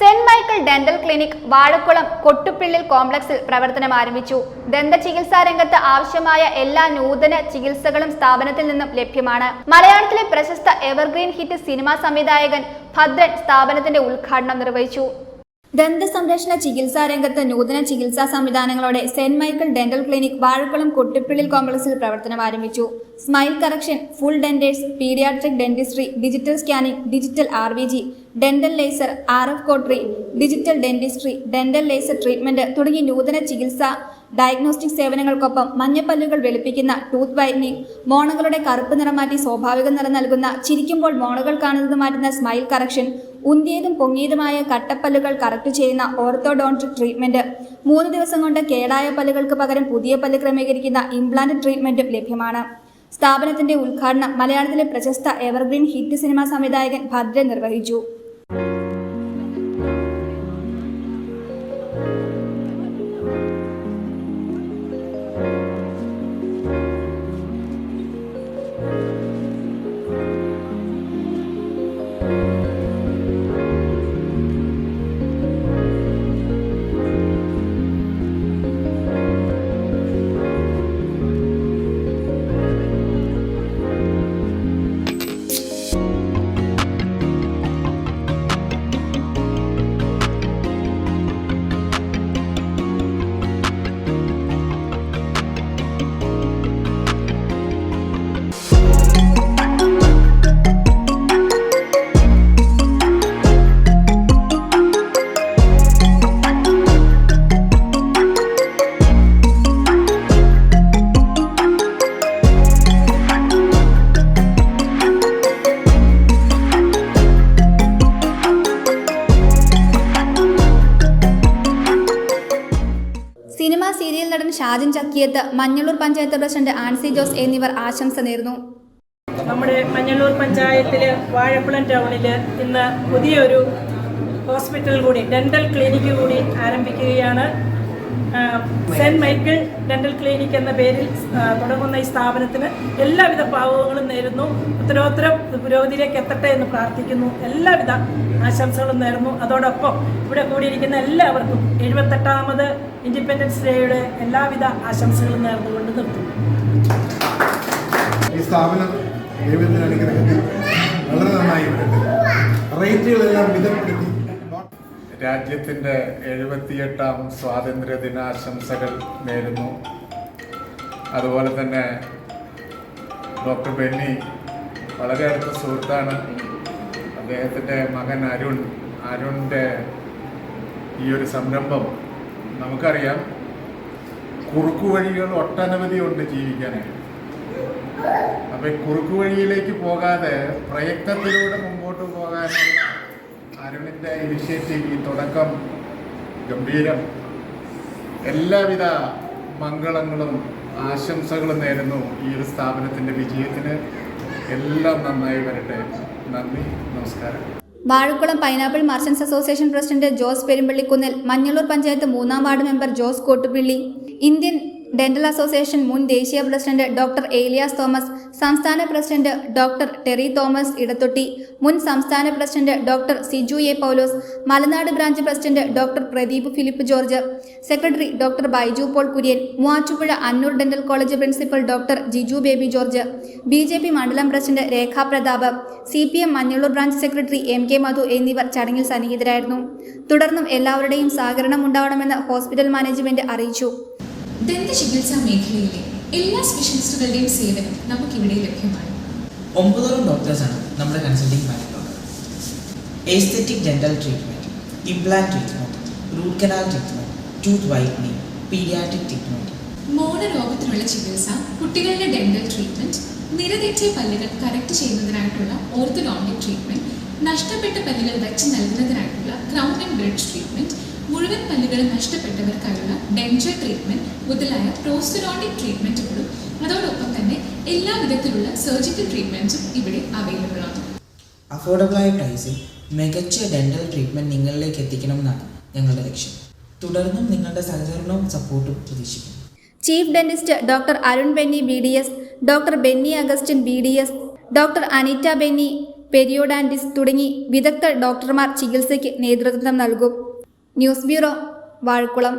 Saint Michael dental clinic Vazhakkulam Kottupillil കോംപ്ലക്സിൽ പ്രവർത്തനം ആരംഭിച്ചു. ദന്ത ചികിത്സാ രംഗത്ത് ആവശ്യമായ എല്ലാ നൂതന ചികിത്സകളും സ്ഥാപനത്തിൽ നിന്നും ലഭ്യമാണ്. മലയാളത്തിലെ പ്രശസ്ത എവർഗ്രീൻ ഹിറ്റ് സിനിമാ സംവിധായകൻ ഭദ്രൻ സ്ഥാപനത്തിന്റെ ഉദ്ഘാടനം നിർവഹിച്ചു. ദന്ത സംരക്ഷണ ചികിത്സാ രംഗത്ത് നൂതന ചികിത്സാ സംവിധാനങ്ങളോടെ saint Michael dental clinic Vazhakkulam Kottippillil കോംപ്ലക്സിൽ പ്രവർത്തനം ആരംഭിച്ചു. Smile correction full dentures paediatric dentistry digital scanning digital R V G dental laser R F cautery digital dentistry dental laser treatment തുടങ്ങി നൂതന ചികിത്സാ ഡയഗ്നോസ്റ്റിക് സേവനങ്ങൾക്കൊപ്പം മഞ്ഞപ്പല്ലുകൾ വെളുപ്പിക്കുന്ന ടൂത്ത് വൈറ്റനിങ് മോണുകളുടെ കറുപ്പ് നിറം മാറ്റി സ്വാഭാവിക നിറം നൽകുന്ന ചിരിക്കുമ്പോൾ മോണുകൾ കാണുന്നത് മാറ്റുന്ന സ്മൈൽ കറക്ഷൻ ഉന്തിയതും പൊങ്ങിയതുമായ കട്ടപ്പല്ലുകൾ കറക്റ്റ് ചെയ്യുന്ന ഓർത്തോഡോൺട്രിക് ട്രീറ്റ്മെന്റ് മൂന്ന് ദിവസം കൊണ്ട് കേടായ പല്ലുകൾക്ക് പകരം പുതിയ പല്ല് ക്രമീകരിക്കുന്ന ഇംപ്ലാന്റ് ട്രീറ്റ്മെന്റും ലഭ്യമാണ്. സ്ഥാപനത്തിന്റെ ഉദ്ഘാടനം മലയാളത്തിലെ പ്രശസ്ത എവർഗ്രീൻ ഹിറ്റ് സിനിമാ സംവിധായകൻ ഭദ്രൻ നിർവഹിച്ചു. സിനിമാ സീരിയൽ നടൻ ഷാജിൻ ചക്കിയത്ത് മഞ്ഞളൂർ പഞ്ചായത്ത് പ്രസിഡന്റ് ആൻസി ജോസ് എന്നിവർ ആശംസ നേർന്നു നമ്മുടെ മഞ്ഞളൂർ പഞ്ചായത്തിലെ വാഴക്കുളം ടൗണിൽ ഇന്ന് പുതിയൊരു ഹോസ്പിറ്റൽ കൂടി ഡെന്റൽ ക്ലിനിക്ക് കൂടി ആരംഭിക്കുകയാണ്. സെന്റ് മൈക്കിൾ ഡെന്റൽ ക്ലിനിക് എന്ന പേരിൽ തുടങ്ങുന്ന ഈ സ്ഥാപനത്തിന് എല്ലാവിധ പാവങ്ങളും നേരുന്നു. ഉത്തരോത്തരം പുരോഗതിയിലേക്ക് എത്തട്ടെ എന്ന് പ്രാർത്ഥിക്കുന്നു. എല്ലാവിധ ആശംസകളും നേരുന്നു. അതോടൊപ്പം ഇവിടെ കൂടിയിരിക്കുന്ന എല്ലാവർക്കും എഴുപത്തെട്ടാമത് ഇൻഡിപെൻഡൻസ് ഡേയുടെ എല്ലാവിധ ആശംസകളും നേർന്നുകൊണ്ട് നിർത്തുന്നു. ഈ സ്ഥാപനം അനുഗ്രഹത്തിൽ രാജ്യത്തിന്റെ എഴുപത്തിയെട്ടാം സ്വാതന്ത്ര്യ ദിനാശംസകൾ നേരുന്നു. അതുപോലെ തന്നെ ഡോക്ടർ ബെന്നി വളരെ അടുത്ത സുഹൃത്താണ്. അദ്ദേഹത്തിന്റെ മകൻ അരുൺ അരുണിന്റെ ഈ ഒരു സംരംഭം നമുക്കറിയാം. കുറുക്കുവഴികൾ ഒട്ടനവധി ഉണ്ട് ജീവിക്കാനായിട്ട്. അപ്പം കുറുക്കു വഴിയിലേക്ക് പോകാതെ പ്രയത്നത്തിലൂടെ മുമ്പോട്ട് പോകാനുള്ള അരുണിന്റെ ഇനിഷ്യേറ്റീവ് ഈ തുടക്കം ഗംഭീരം. എല്ലാവിധ മംഗളങ്ങളും ആശംസകളും നേരുന്നു ഈ ഒരു സ്ഥാപനത്തിന്റെ വിജയത്തിന്. എല്ലാം നന്നായി വരട്ടെ. നന്ദി നമസ്കാരം. Vazhakkulam pineapple merchants association president Jose Perumpallikunnil Manjalloor panchayat മൂന്നാം ward member Jose Kottupilly Indian dental association മുൻ ദേശീയ പ്രസിഡന്റ് ഡോക്ടർ ഏലിയാസ് തോമസ് സംസ്ഥാന president doctor Terry Thomas Edathotty മുൻ സംസ്ഥാന president doctor Siju A Paulose Malanad branch president doctor Pradeep Philip George secretary doctor Baiju Paul Kurian Muvattupuzha Annoor dental college principal doctor Jiju Baby George B J P മണ്ഡലം president Rekha Prathap C P M branch secretary M K Madhu എന്നിവർ ചടങ്ങിൽ സന്നിഹിതരായിരുന്നു. തുടർന്നും എല്ലാവരുടെയും സഹകരണം ഉണ്ടാവണമെന്ന് hospital management അറിയിച്ചു. ദന്ത ചികിത്സാ മേഖലയിലെ എല്ലാ സ്പെഷ്യലിസ്റ്റുകളുടെയും സേവനം നമുക്കിവിടെ ലഭ്യമാണ്. ഒമ്പതോളം ഡോക്ടേഴ്സാണ് നമ്മുടെ consulting പാനലിലുള്ളത് aesthetic dental treatment implant treatment root canal treatment tooth whitening paediatric treatment മോണരോഗത്തിനുള്ള ചികിത്സ കുട്ടികളുടെ ഡെന്റൽ ട്രീറ്റ്മെന്റ് നിരതെറ്റിയ പല്ലുകൾ കറക്റ്റ് ചെയ്യുന്നതിനായിട്ടുള്ള ഓർത്തഡോണ്ടിക് ട്രീറ്റ്മെന്റ് നഷ്ടപ്പെട്ട പല്ലുകൾ വെച്ച് നൽകുന്നതിനായിട്ടുള്ള ക്രൗൺ ആൻഡ് ബ്രിഡ്ജ് ട്രീറ്റ്മെന്റ് മുഴുവൻ പല്ലുകൾ നഷ്ടപ്പെട്ടവർക്കായുള്ള ഡെൻചർ ട്രീറ്റ്മെന്റ് മുതലായ പ്രോസ്റ്റിറോണിക് ട്രീറ്റ്മെന്റുകളും അതോടൊപ്പം തന്നെ എല്ലാ വിധത്തിലുള്ള സർജിക്കൽ ട്രീറ്റ്മെന്റ്സും ഇവിടെ അവൈലബിൾ ആണ്. അഫോർഡബിളായ പ്രൈസിൽ മികച്ച ഡെന്റൽ ട്രീറ്റ്മെന്റ് നിങ്ങളിലേക്ക് എത്തിക്കണമെന്നാണ് ഞങ്ങളുടെ ലക്ഷ്യം. തുടർന്നും നിങ്ങളുടെ സഹകരണവും സപ്പോർട്ടും പ്രതീക്ഷിക്കുന്നു. Chief dentist doctor Arun Benny B D S doctor Benny Augustine B D S doctor Anitta Benny periodontist തുടങ്ങി വിദഗ്ധ ഡോക്ടർമാർ ചികിത്സയ്ക്ക് നേതൃത്വം നൽകും. News bureau Vazhakulam